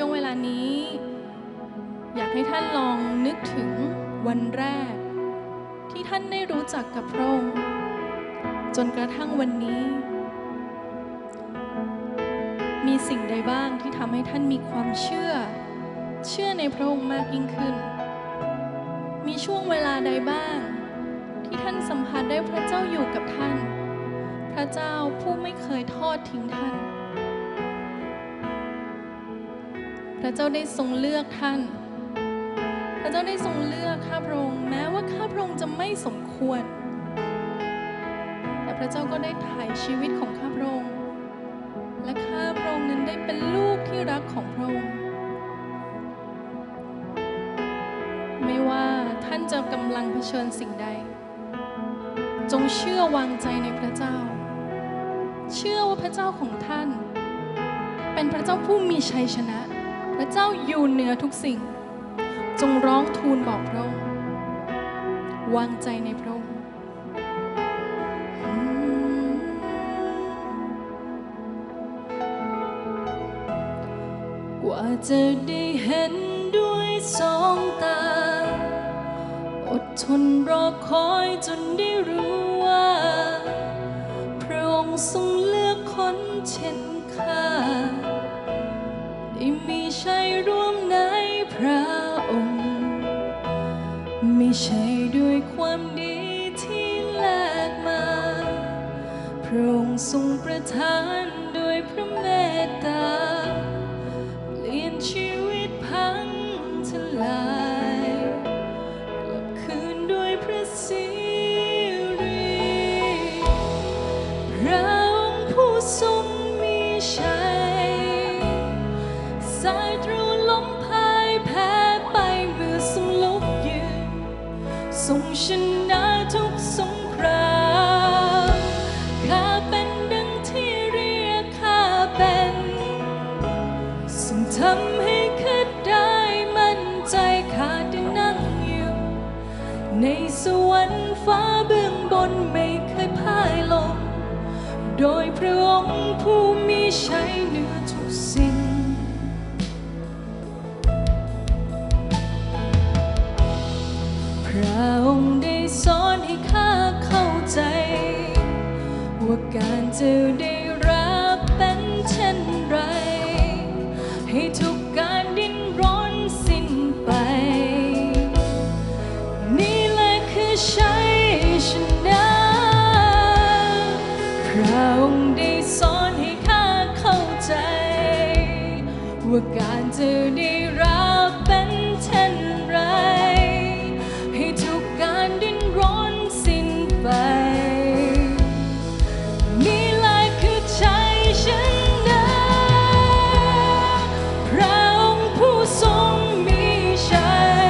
ช่วงเวลานี้ อยากให้ท่านลองนึกถึงวันแรก ที่ท่านได้รู้จักกับพระองค์จนกระทั่งวันนี้ มีสิ่งใดบ้างที่ทำให้ท่านมีความเชื่อ เชื่อในพระองค์มากยิ่งขึ้น มีช่วงเวลาใดบ้าง ที่ท่านสัมผัสได้พระเจ้าอยู่กับท่าน พระเจ้าผู้ไม่เคยทอดทิ้งท่าน พระเจ้าได้ทรงเลือกท่าน พระเจ้าได้ทรงเลือกข้าพระองค์แม้ว่าข้าพระองค์จะไม่สมควร แต่พระเจ้าก็ได้ถ่ายชีวิตของข้าพระองค์ และข้าพระองค์นั้นได้เป็นลูกที่รักของพระองค์ ไม่ว่าท่านจะกำลังเผชิญสิ่งใด จงเชื่อวางใจในพระเจ้า เชื่อว่าพระเจ้าของท่าน เป็นพระเจ้าผู้มีชัยชนะ พระเจ้าอยู่เหนือทุกสิ่ง จงร้องทูลบอกพระองค์วางใจในพระองค์กว่าจะได้เห็นด้วยสองตา อดทนรอคอยจนได้รู้ว่า พระองค์ทรงเลือกคนเช่นข้า ใช่ร่วมในพระองค์ ไม่ใช่ด้วยความดีที่แลกมา พระองค์ทรงประทานด้วยพระเมตตา ทำให้ข้าได้มั่นใจข้าได้นั่งอยู่ในสวรรค์ฟ้าเบื้องบนไม่เคยพ่ายลง โดยพระองค์ผู้มีชัยเหนือทุกสิ่งพระองค์ได้สอนให้ข้าเข้าใจ ว่าการจะได้ ว่าการจะได้รับเป็นเช่นไร ให้ทุกการดิ้นรนสิ้นไป นี่แหละคือชัยชนะพระองค์ผู้ทรงมีชัย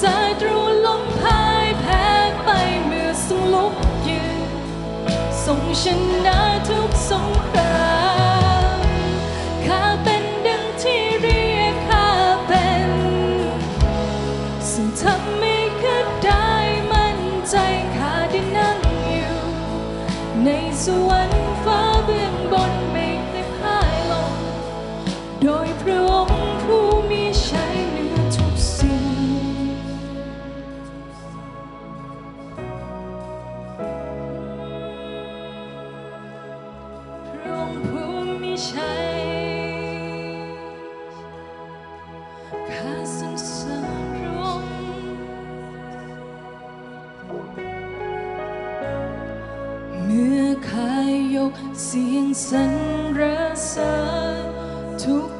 ศัตรูล้มพ่ายแพ้ไปเมื่อทรงลุกยืนทรงชนะทุกสงคราม ยพระองค์ผู้มีชัยเหนือทุกสิ่ง พระองค์ผู้มีชัยข้าสรรเสริญพระองค์เมื่อข้ายกเสียงสรรเสริญทุก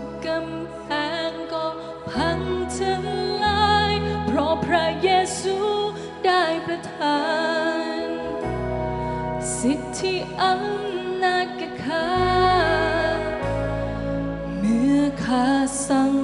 มื่อ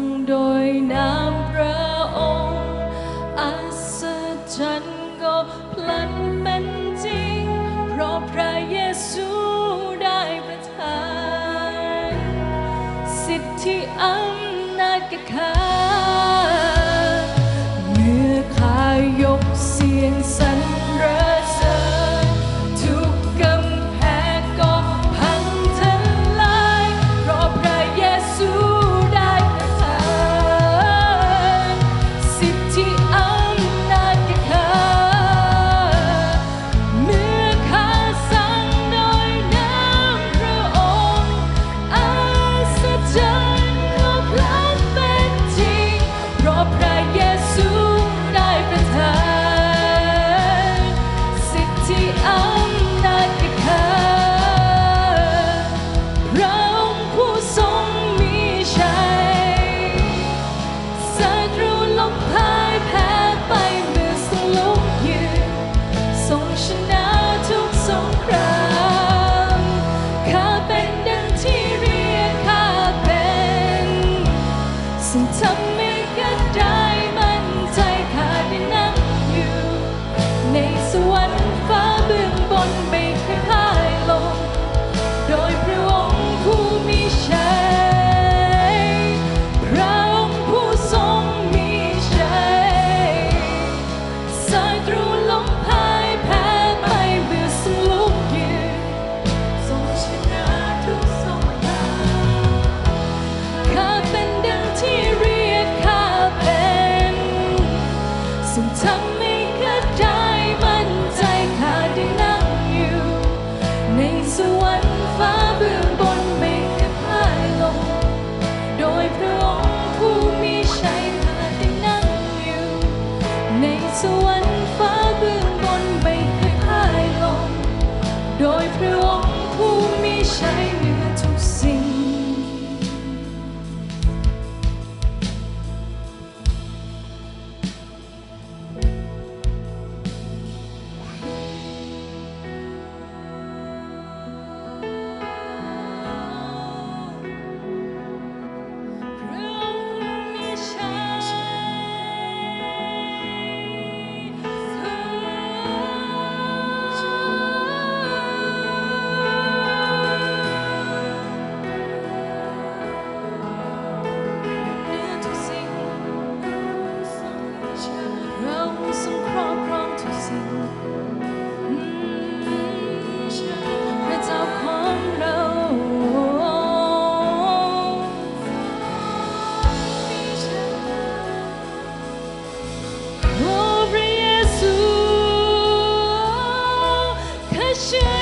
precious.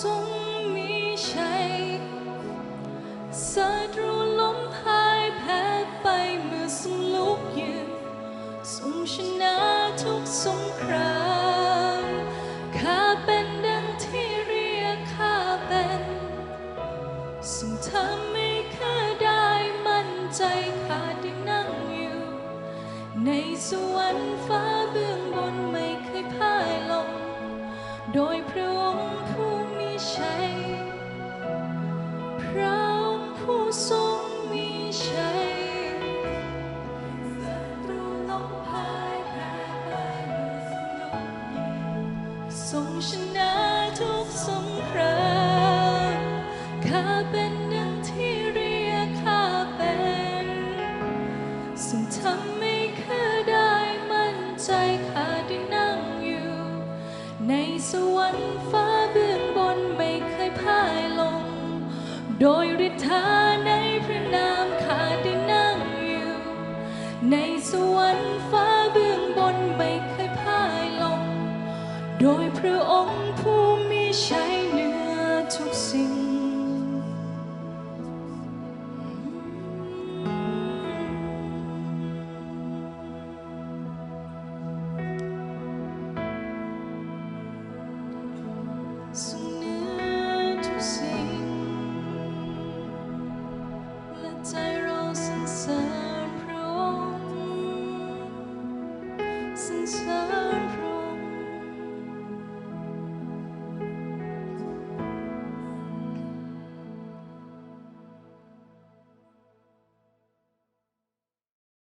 ทรงมีชัยศัตรูล้มพ่ายแพ้ไปเมื่อทรงลุกยืนทรงชนะทุกสงครามข้าเป็นดังที่เรียข้าเป็นทรงทำให้ข้าได้มั่นใจ ทรงชนะทุกสงครามข้าเป็นดังที่เรียกข้าเป็นซึ่งทำให้ข้าได้มั่นใจข้าได้นั่งอยู่ ในสวรรค์ฟ้าเบื้องบนไม่เคยพ่ายลง โดยฤทธาในพระนามข้าได้นั่งอยู่ ในสวรรค์ฟ้า โดยพระองค์ผู้